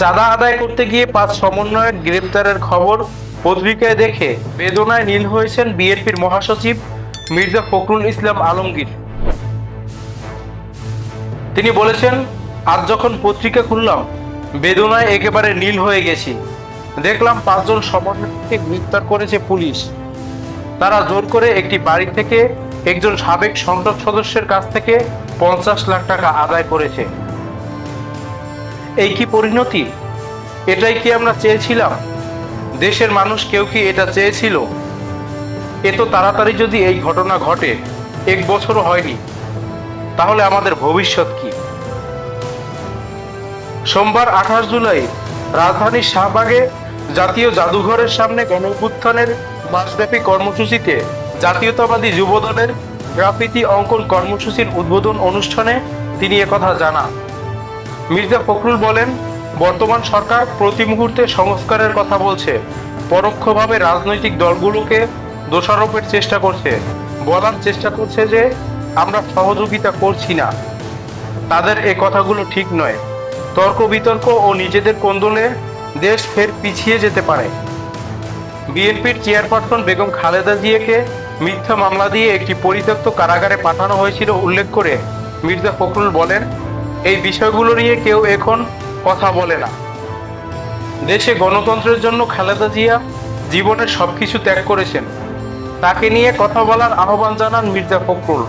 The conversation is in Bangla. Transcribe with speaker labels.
Speaker 1: চাঁদা আদায় করতে গিয়ে পাঁচ সমন্বয়ের গ্রেপ্তারের খবর পত্রিকায় দেখে বেদনায় নীল হয়েছেন বিএনপির মহাসচিব মির্জা ফখরুল ইসলাম আলমগীর। তিনি বলেছেন, আজ যখন পত্রিকা খুললাম, বেদনায় একেবারে নীল হয়ে গেছি। দেখলাম পাঁচজন সমন্বয়কে গ্রেপ্তার করেছে পুলিশ। তারা জোর করে একটি বাড়ি থেকে একজন সাবেক সংসদ সদস্যের কাছ থেকে পঞ্চাশ লাখ টাকা আদায় করেছে। এই কি পরিণতি? এটাই কি আমরা চেয়েছিলাম? দেশের মানুষ কেউ কি এটা চেয়েছিল? এত তাড়াতাড়ি যদি এই ঘটনা ঘটে, এক বছরও হয়নি, তাহলে আমাদের ভবিষ্যৎ কি? সোমবার আঠাশ জুলাই রাজধানীর শাহবাগে জাতীয় জাদুঘরের সামনে গণঅভ্যুত্থানের মাসব্যাপী কর্মসূচিতে জাতীয়তাবাদী যুবদলের গ্রাফিতি অঙ্কন কর্মসূচির উদ্বোধন অনুষ্ঠানে তিনি একথা জানান। মির্জা ফখরুল বলেন, বর্তমান সরকার প্রতি মুহূর্তে সংস্কারের কথা বলছে। পরোক্ষভাবে রাজনৈতিক দলগুলোকে দোষারোপের চেষ্টা করছে। বলার চেষ্টা করছে যে, আমরা সহযোগিতা করছি না। তাদের এই কথাগুলো ঠিক নয়। তর্ক বিতর্ক ও নিজেদের কোন্দলে দেশ ফের পিছিয়ে যেতে পারে। বিএনপির চেয়ারপারসন বেগম খালেদা জিয়াকে মিথ্যা মামলা দিয়ে একটি পরিত্যক্ত কারাগারে পাঠানো হয়েছিল উল্লেখ করে মির্জা ফখরুল বলেন এই বিষয়গুলো নিয়ে কেউ এখন কথা বলে না। দেশে গণতন্ত্রের জন্য খালেদা জিয়া জীবনের সবকিছু ত্যাগ করেছেন। তাকে নিয়ে কথা বলার আহ্বান জানান মির্জা ফখরুল।